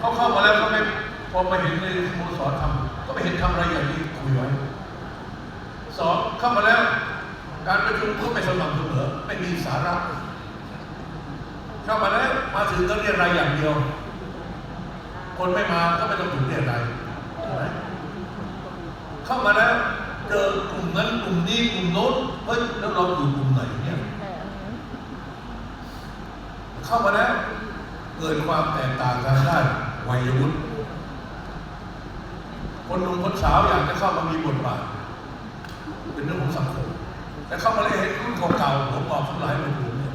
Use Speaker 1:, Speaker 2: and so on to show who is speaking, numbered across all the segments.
Speaker 1: เขาเข้ามาแล้วเขาไม่พอมาเห็นในสโมสรทำก็ไม่เห็นทำอะไรอย่างที่คุยไว้สองเข้ามาแล้ว การประชุมก็ไม่สม่ำเสมอไม่มีสาระ เข้ามาแล้วมาถึงก็เรียนรายอย่างเดียว คนไม่มาก็ไม่ต้องถูกเรียนรายใช่ไหมเข้ามาแล้วเจอกลุ่มนั้นกลุ่มนี้กลุ่มโน้นเฮ้ยแล้วเราอยู่กลุ่มไหนเนี่ยเข้ามาแล้วเกิดความแตกต่างทางด้ วัยวุฒิคนหนุ่มคนสาวอยากจะเข้ามามีบทบาทเป็นเรื่องของสังคมแต่เข้ามาเลยเห็นรุ่นเก่าๆผมบอกทั้งหลายมันผมเนี่ย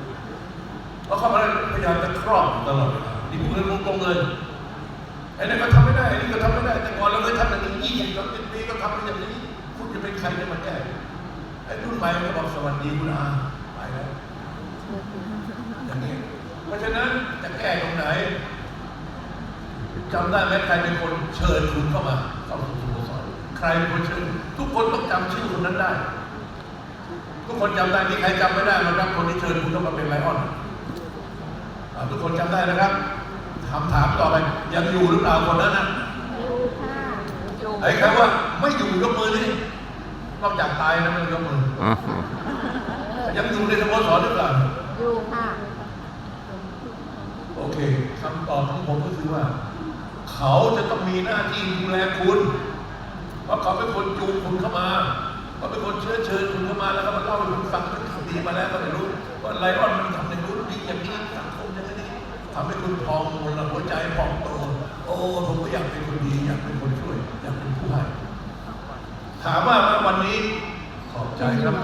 Speaker 1: แล้วเข้ามาแล้วพยายามจะครอบอยู่ตลอดเวลานี่ผมเลยตรงๆเลยไอ้นั่นก็ทำไม่ได้ไอ้นี่ก็ทำไม่ได้ แต่ก่อนเราเคยทำอย่างนี้ยี่สิบสามสิบปีก็ทำอย่างนี้ คุณจะเป็นใครจะมาแก้ไอ้รุ่นใหม่ก็บอกสวัสดีคุณอาไปแล้วอย่างนี้เพราะฉะนั้นจะแก้ตรงไหน จำได้ไหมใครเป็นคนเชิญคุณเข้ามาเข้าสู่สโมสรใครเป็นคนเชิญทุกคนต้องจำชื่อคนนั้นได้ ทุกคนจำได้มีใครจำไม่ได้นะครับคนที่เชิญคุณเข้ามาเป็นไลออนอ่าทุกคนจำได้นะครับถามถามต่อไปยังอยู่หรือเปล่าคนนั้นนะ
Speaker 2: อยู่ค่ะอยู่
Speaker 1: ไอ้คำว่าไม่อยู่ยกมือนี่นอกจากตายนะไม่ต้องยกมือ
Speaker 3: อืม
Speaker 1: ยังอยู่ในสโมสรหรือเปล่า
Speaker 2: อยู่ค่ะ
Speaker 1: โอเคคำตอบของผมก็คือว่า เขาจะต้องมีหน้าที่ดูแลคุณเพราะเขาเป็นคนจูงคุณเข้ามาเขาเป็นคนเชื้อเชิญคุณเข้ามาแล้วก็มาเล่าให้คุณฟังเป็นสิ่งดีมาแล้วก็ไม่รู้ว่าไลออนมันทำในรู้นดีอย่างนี้สังคมอย่างนี้ทำให้คุณพองมลหัวใจพองโตโอ้ผมก็อยากเป็นคนดีอยากเป็นคนช่วยอยากเป็นผู้ให้ถามว่าวันนี้ขอบใจครับ